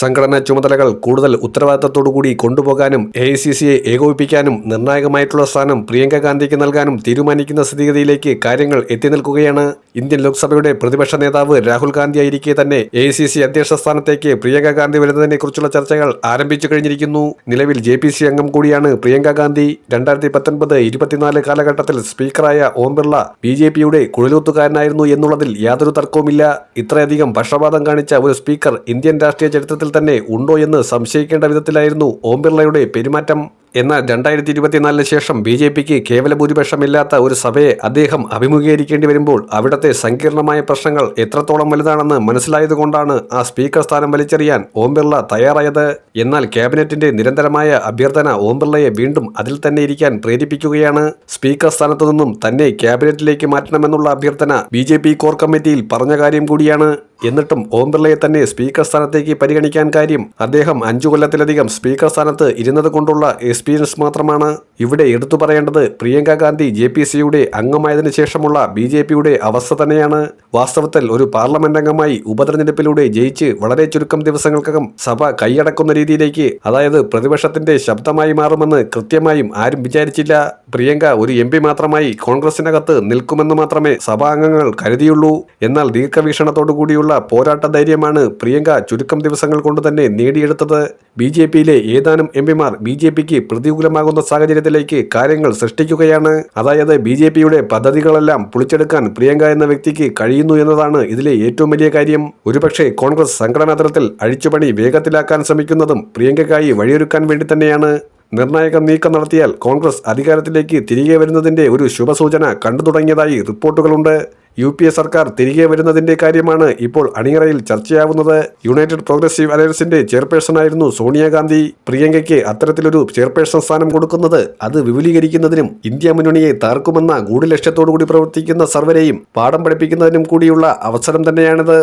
സംഘടനാ ചുമതലകൾ കൂടുതൽ ഉത്തരവാദിത്തത്തോടുകൂടി കൊണ്ടുപോകാനും എ ഐ സി സിയെ ഏകോപിപ്പിക്കാനും നിർണായകമായിട്ടുള്ള സ്ഥാനം പ്രിയങ്ക ഗാന്ധിക്ക് നൽകാനും തീരുമാനിക്കുന്ന സ്ഥിതിഗതിയിലേക്ക് കാര്യങ്ങൾ എത്തി നിൽക്കുകയാണ്. ഇന്ത്യൻ ലോക്സഭയുടെ പ്രതിപക്ഷ നേതാവ് രാഹുൽ ഗാന്ധി ആയിരിക്കെ തന്നെ എ ഐ സി സി അധ്യക്ഷ സ്ഥാനത്തേക്ക് പ്രിയങ്ക ഗാന്ധി വരുന്നതിനെ കുറിച്ചുള്ള ചർച്ചകൾ ആരംഭിച്ചു കഴിഞ്ഞിരിക്കുന്നു. നിലവിൽ ജെ പി സി അംഗം കൂടിയാണ് പ്രിയങ്ക ഗാന്ധി. രണ്ടായിരത്തി പത്തൊൻപത് ഇരുപത്തിനാല് കാലഘട്ടത്തിൽ സ്പീക്കറായ ഓം ബിർള ബി ജെ പിയുടെ കുഴലൂത്തുകാരനായിരുന്നു എന്നുള്ളതിൽ യാതൊരു തർക്കവുമില്ല. ഇത്രയധികം പക്ഷപാതം കാണിച്ച ഒരു സ്പീക്കർ ഇന്ത്യൻ രാഷ്ട്രീയ ചരിത്രത്തിൽ തന്നെ ഉണ്ടോ എന്ന് സംശയിക്കേണ്ട വിധത്തിലായിരുന്നു ഓം ബിർളയുടെ പെരുമാറ്റം. എന്നാൽ രണ്ടായിരത്തി ഇരുപത്തിനാലിന് ശേഷം ബി ജെ പിക്ക് കേവല ഭൂരിപക്ഷമില്ലാത്ത ഒരു സഭയെ അദ്ദേഹം അഭിമുഖീകരിക്കേണ്ടി വരുമ്പോൾ അവിടുത്തെ സങ്കീർണമായ പ്രശ്നങ്ങൾ എത്രത്തോളം വലുതാണെന്ന് മനസ്സിലായതുകൊണ്ടാണ് ആ സ്പീക്കർ സ്ഥാനം വലിച്ചെറിയാൻ ഓം ബിർള തയ്യാറായത്. എന്നാൽ ക്യാബിനറ്റിന്റെ നിരന്തരമായ അഭ്യർത്ഥന ഓം ബിർളയെ വീണ്ടും അതിൽ തന്നെ ഇരിക്കാൻ പ്രേരിപ്പിക്കുകയാണ്. സ്പീക്കർ സ്ഥാനത്തു നിന്നും തന്നെ ക്യാബിനറ്റിലേക്ക് മാറ്റണമെന്നുള്ള അഭ്യർത്ഥന ബി കോർ കമ്മിറ്റിയിൽ പറഞ്ഞ കാര്യം കൂടിയാണ്. എന്നിട്ടും ഓം ബിർളയെ തന്നെ സ്പീക്കർ സ്ഥാനത്തേക്ക് പരിഗണിക്കാൻ കാര്യം അദ്ദേഹം അഞ്ചു കൊല്ലത്തിലധികം സ്പീക്കർ സ്ഥാനത്ത് ഇരുന്നത് കൊണ്ടുള്ള എക്സ്പീരിയൻസ് മാത്രമാണ്. ഇവിടെ എടുത്തു പറയേണ്ടത് പ്രിയങ്ക ഗാന്ധി ജെ പി സിയുടെ അംഗമായതിനു ശേഷമുള്ള ബി ജെ പിയുടെ അവസ്ഥ തന്നെയാണ്. വാസ്തവത്തിൽ ഒരു പാർലമെന്റ് അംഗമായി ഉപതെരഞ്ഞെടുപ്പിലൂടെ ജയിച്ച് വളരെ ചുരുക്കം ദിവസങ്ങൾക്കകം സഭ കൈയടക്കുന്ന രീതിയിലേക്ക് അതായത് പ്രതിപക്ഷത്തിന്റെ ശബ്ദമായി മാറുമെന്ന് കൃത്യമായും ആരും വിചാരിച്ചില്ല. പ്രിയങ്ക ഒരു എം പി മാത്രമായി കോൺഗ്രസിനകത്ത് നിൽക്കുമെന്ന് മാത്രമേ സഭാംഗങ്ങൾ കരുതിയുള്ളൂ. എന്നാൽ ദീർഘവീക്ഷണത്തോടു കൂടിയുള്ള പോരാട്ട ധൈര്യമാണ് പ്രിയങ്ക ചുരുക്കം ദിവസങ്ങൾ കൊണ്ട് തന്നെ നേടിയെടുത്തത്. ബി ജെ പിയിലെ ഏതാനും എം പിമാർ ബി ജെ പിക്ക് പ്രതികൂലമാകുന്ന സാഹചര്യത്തിലേക്ക് കാര്യങ്ങൾ സൃഷ്ടിക്കുകയാണ്. അതായത് ബി ജെ പിയുടെ പദ്ധതികളെല്ലാം പൊളിച്ചെടുക്കാൻ പ്രിയങ്ക എന്ന വ്യക്തിക്ക് കഴിയുന്നു എന്നതാണ് ഇതിലെ ഏറ്റവും വലിയ കാര്യം. ഒരുപക്ഷെ കോൺഗ്രസ് സംഘടനാ തലത്തിൽ അഴിച്ചുപണി വേഗത്തിലാക്കാൻ ശ്രമിക്കുന്നതും പ്രിയങ്കയ്ക്കായി വഴിയൊരുക്കാൻ വേണ്ടി തന്നെയാണ്. നിർണായക നീക്കം നടത്തിയാൽ കോൺഗ്രസ് അധികാരത്തിലേക്ക് തിരികെ വരുന്നതിന്റെ ഒരു ശുഭസൂചന കണ്ടു തുടങ്ങിയതായി റിപ്പോർട്ടുകളുണ്ട്. യു പി എ സർക്കാർ തിരികെ വരുന്നതിന്റെ കാര്യമാണ് ഇപ്പോൾ അണിയറയിൽ ചർച്ചയാവുന്നത്. യുണൈറ്റഡ് പ്രോഗ്രസീവ് അലയൻസിന്റെ ചെയർപേഴ്സണായിരുന്നു സോണിയാഗാന്ധി. പ്രിയങ്കയ്ക്ക് അത്തരത്തിലൊരു ചെയർപേഴ്സൺ സ്ഥാനം കൊടുക്കുന്നത് അത് വിപുലീകരിക്കുന്നതിനും ഇന്ത്യ മുന്നണിയെ താർക്കുമെന്ന ഗൂഢലക്ഷ്യത്തോടുകൂടി പ്രവർത്തിക്കുന്ന സർവരെയും പാഠം പഠിപ്പിക്കുന്നതിനും കൂടിയുള്ള അവസരം തന്നെയാണിത്.